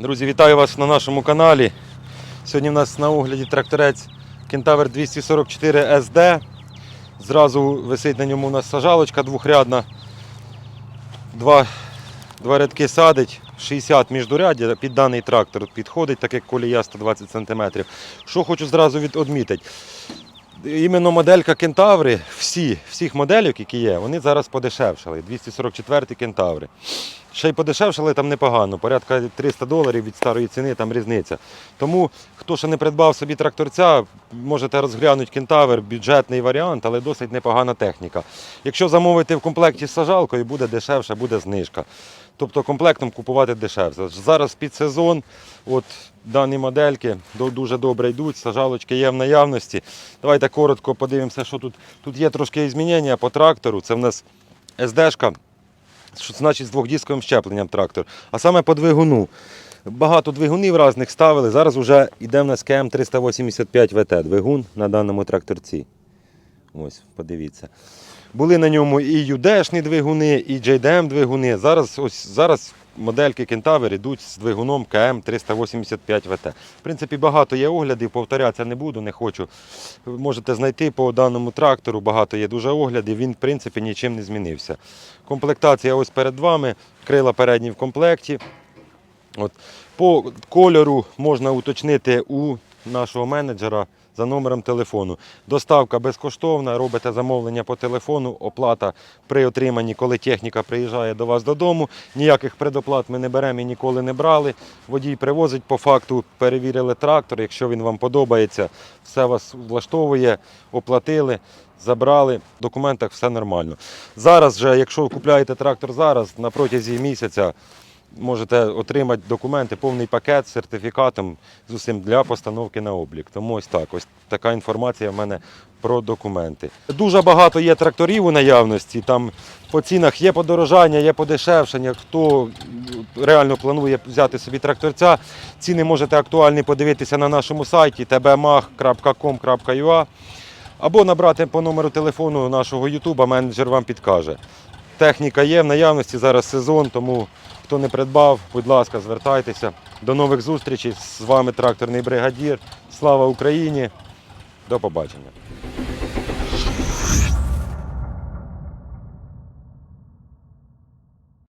Друзі, вітаю вас на нашому каналі. Сьогодні в нас на огляді тракторець Кентавр 244 SD. Зразу висить на ньому у нас сажалочка двохрядна. Два, два рядки садить, 60 міждуряддя під даний трактор підходить, так як колія 120 см. Що хочу зразу відмітити. Іменно моделька Кентаври, всі, всіх моделів, які є, вони зараз подешевшали. 244 Кентаври. Ще й подешевшали там непогано, порядка 300 доларів від старої ціни, там різниця. Тому, хто ще не придбав собі тракторця, можете розглянути кентавр, бюджетний варіант, але досить непогана техніка. Якщо замовити в комплекті з сажалкою, буде дешевше, буде знижка. Тобто комплектом купувати дешевше. Зараз під сезон, от дані модельки дуже добре йдуть, сажалочки є в наявності. Давайте коротко подивимося, що тут. Тут є трошки змінення по трактору. Це в нас СДшка що значить з двохдісковим щепленням трактор. А саме по двигуну. Багато двигунів різних ставили. Зараз вже йде в нас КМ 385 ВТ двигун на даному тракторці. Ось, подивіться. Були на ньому і юдешні двигуни, і JDM двигуни. Зараз, ось, зараз модельки Кентавер йдуть з двигуном КМ 385 ВТ. В принципі, багато є оглядів, повторятися не буду, не хочу. Можете знайти по даному трактору, багато є дуже оглядів, він в принципі нічим не змінився. Комплектація ось перед вами, крила передні в комплекті. От. По кольору можна уточнити у нашого менеджера за номером телефону. Доставка безкоштовна, робите замовлення по телефону, оплата при отриманні, коли техніка приїжджає до вас додому. Ніяких предоплат ми не беремо і ніколи не брали. Водій привозить по факту, перевірили трактор. Якщо він вам подобається, все вас влаштовує, оплатили. Забрали, в документах все нормально. Зараз же, якщо купляєте трактор зараз, на протязі місяця можете отримати документи, повний пакет з сертифікатом з усім для постановки на облік. Тому ось так, ось така інформація в мене про документи. Дуже багато є тракторів у наявності. Там по цінах є подорожання, є подешевшення. Хто реально планує взяти собі тракторця, ціни можете актуальні подивитися на нашому сайті tbmach.com.ua або набрати по номеру телефону нашого Ютуба, менеджер вам підкаже. Техніка є в наявності, зараз сезон, тому хто не придбав, будь ласка, звертайтеся. До нових зустрічей. З вами тракторний бригадір. Слава Україні! До побачення.